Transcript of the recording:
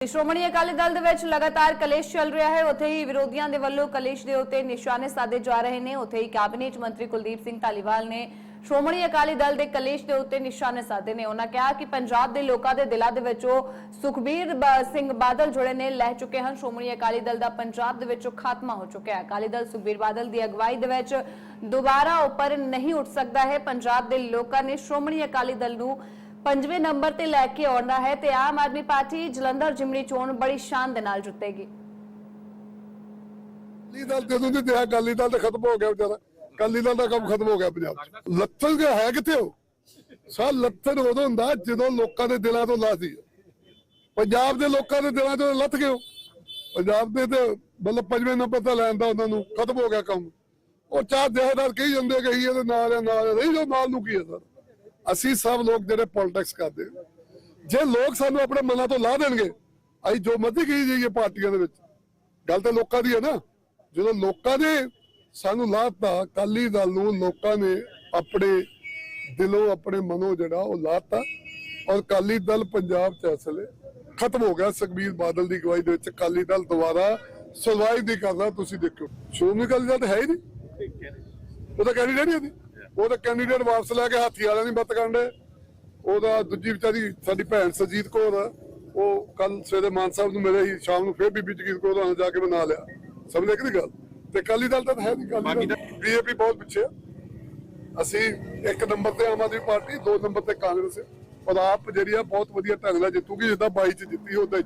ਸ਼੍ਰੋਮਣੀ ਅਕਾਲੀ ਦਲ ਦੇ ਵਿੱਚ ਲਗਾਤਾਰ ਕਲੇਸ਼ ਚੱਲ ਰਿਹਾ ਹੈ। ਉੱਥੇ ਹੀ ਵਿਰੋਧੀਆਂ ਦੇ ਵੱਲੋਂ ਕਲੇਸ਼ ਦੇ ਉੱਤੇ ਨਿਸ਼ਾਨੇ ਸਾਧੇ ਜਾ ਰਹੇ ਨੇ। ਉੱਥੇ ਹੀ ਕੈਬਨਿਟ ਮੰਤਰੀ ਕੁਲਦੀਪ ਸਿੰਘ ਧਾਲੀਵਾਲ ਨੇ ਸ਼੍ਰੋਮਣੀ ਅਕਾਲੀ ਦਲ ਦੇ ਕਲੇਸ਼ ਦੇ ਉੱਤੇ ਨਿਸ਼ਾਨੇ ਸਾਧੇ ਨੇ। ਉਹਨਾਂ ਕਿਹਾ ਕਿ ਪੰਜਾਬ ਦੇ ਲੋਕਾਂ ਦੇ ਦਿਲਾਂ ਦੇ ਵਿੱਚੋਂ ਸੁਖਬੀਰ ਸਿੰਘ ਬਾਦਲ ਜੁੜੇ ਨੇ, ਲੈ ਚੁੱਕੇ ਹਨ। ਸ਼੍ਰੋਮਣੀ ਅਕਾਲੀ ਦਲ ਦਾ ਪੰਜਾਬ ਦੇ ਵਿੱਚੋਂ ਖਾਤਮਾ ਹੋ ਚੁੱਕਿਆ ਹੈ। ਅਕਾਲੀ ਦਲ ਸੁਖਬੀਰ ਬਾਦਲ ਦੀ ਅਗਵਾਈ ਦੇ ਵਿੱਚ ਦੁਬਾਰਾ ਉੱਪਰ ਨਹੀਂ ਉੱਠ ਸਕਦਾ ਹੈ। ਪੰਜਾਬ ਦੇ ਲੋਕਾਂ ਨੇ ਸ਼੍ਰੋਮਣੀ ਅਕਾਲੀ ਦਲ ਨੂੰ ਪੰਜਵੇਂ ਨੰਬਰ ਤੇ ਲੈ ਕੇ ਆਉਣਾ ਹੈ ਤੇ ਆਮ ਆਦਮੀ ਪਾਰਟੀ ਜਲੰਧਰ ਜਿਮਨੀ ਚੋਣ ਬੜੀ ਸ਼ਾਨ ਦੇ ਨਾਲ ਜਿੱਤੇਗੀ। ਅਕਾਲੀ ਦਲ ਜਦੋਂ ਦੀ ਤੇ ਅਕਾਲੀ ਦਲ ਤਾਂ ਖਤਮ ਹੋ ਗਿਆ ਵਿਚਾਰਾ। ਅਕਾਲੀ ਦਲ ਦਾ ਕੰਮ ਖਤਮ ਹੋ ਗਿਆ ਪੰਜਾਬ 'ਚ। ਲੱਥਣ ਗਿਆ ਹੈ ਕਿੱਥੇ ਹੋ ਸਾ ਲੱਥਣ ਉਦੋਂ ਹੁੰਦਾ ਜਦੋਂ ਲੋਕਾਂ ਦੇ ਦਿਲਾਂ ਤੋਂ ਲਾਸੀ ਪੰਜਾਬ ਦੇ ਲੋਕਾਂ ਦੇ ਦਿਲਾਂ ਤੋਂ ਲੱਥ ਗਏ ਹੋ ਪੰਜਾਬ ਦੇ ਤੇ ਮਤਲਬ ਪੰਜਵੇਂ ਨੰਬਰ ਤੇ ਲੈਣ ਉਹਨਾਂ ਨੂੰ ਖਤਮ ਹੋ ਗਿਆ ਕੰਮ। ਉਹ ਚਾਰ ਜਹੇਦਾਰ ਕਹੀ ਜਾਂਦੇ ਕਿ ਇਹਦੇ ਨਾਲ ਨਾਲ ਨਹੀਂ ਜੋ ਨਾਲ ਨੂੰ ਕੀ ਹੈ ਸਰ? ਅਸੀਂ ਸਭ ਲੋਕ ਜਿਹੜੇ ਪੋਲਿਟਿਕਸ ਕਰਦੇ ਜੇ ਲੋਕ ਸਾਨੂੰ ਆਪਣੇ ਮਨਾਂ ਤੋਂ ਲਾ ਦੇਣਗੇ, ਅਸੀਂ ਜੋ ਮਰਜ਼ੀ ਕਹੀ ਜਾਈਏ ਪਾਰਟੀਆਂ ਦੇ ਵਿੱਚ, ਗੱਲ ਤਾਂ ਲੋਕਾਂ ਦੀ ਹੈ ਨਾ, ਜਦੋਂ ਲੋਕਾਂ ਨੇ ਸਾਨੂੰ ਲਾਤਾ ਕਾਲੀ ਦਲ ਨੂੰ ਲੋਕਾਂ ਨੇ ਆਪਣੇ ਦਿਲੋਂ, ਆਪਣੇ ਮਨੋਂ ਜਿਹੜਾ ਉਹ ਲਾਤਾ ਔਰ ਕਾਲੀ ਦਲ ਪੰਜਾਬ ਚ ਅਸਲੇ ਖਤਮ ਹੋ ਗਿਆ। ਸੁਖਬੀਰ ਬਾਦਲ ਦੀ ਅਗਵਾਈ ਦੇ ਵਿੱਚ ਕਾਲੀ ਦਲ ਦੁਬਾਰਾ ਸਰਵਾਈਵ ਨਹੀਂ ਕਰਦਾ ਤੁਸੀਂ ਦੇਖੋ ਸ਼੍ਰੋਮਣੀ ਅਕਾਲੀ ਦਲ ਤਾਂ ਹੈ ਹੀ ਨਹੀਂ। ਉਹ ਤਾਂ ਕੈਂਡੀਡੇਟ ਹੀ ਨਹੀਂ ਉਹ ਤਾਂ ਕੈਂਡੀਡੇਟ ਵਾਪਸ ਲੈ ਕੇ ਹਾਥੀ ਵਾਲਿਆਂ ਦੀ ਮਤ ਕਰਨ ਦੇ ਉਹਦਾ ਦੂਜੀ ਵਿਚਾਰੀ ਸਾਡੀ ਭੈਣ ਸਰਜੀਤ ਕੌਰ ਉਹ ਕੱਲ ਸਵੇਰੇ ਮਾਨ ਸਾਹਿਬ ਨੂੰ ਮਿਲੇ ਸੀ ਸ਼ਾਮ ਨੂੰ ਫੇਰ ਬੀਬੀ ਜਗੀਰ ਕੌਰ ਨਾਲ ਜਾ ਕੇ ਬਣਾ ਲਿਆ। ਸਭ ਨੇ ਕਿਹਦੀ ਗੱਲ? ਤੇ ਕਾਲੀ ਦਲ ਤਾਂ ਹੈ ਨਹੀਂ ਕਾਲੀ ਬੀਜੇਪੀ ਬਹੁਤ ਪਿੱਛੇ ਆ। ਅਸੀਂ ਇੱਕ ਨੰਬਰ ਤੇ ਆਮ ਆਦਮੀ ਪਾਰਟੀ ਦੋ ਨੰਬਰ ਤੇ ਕਾਂਗਰਸ। ਔਰ ਆਪ ਜਿਹੜੀ ਆ ਬਹੁਤ ਵਧੀਆ ਢੰਗ ਨਾਲ ਜਿੱਤੂਗੀ ਜਿੱਦਾਂ 22 ਚ ਜਿੱਤੀ ਉਹਦਾ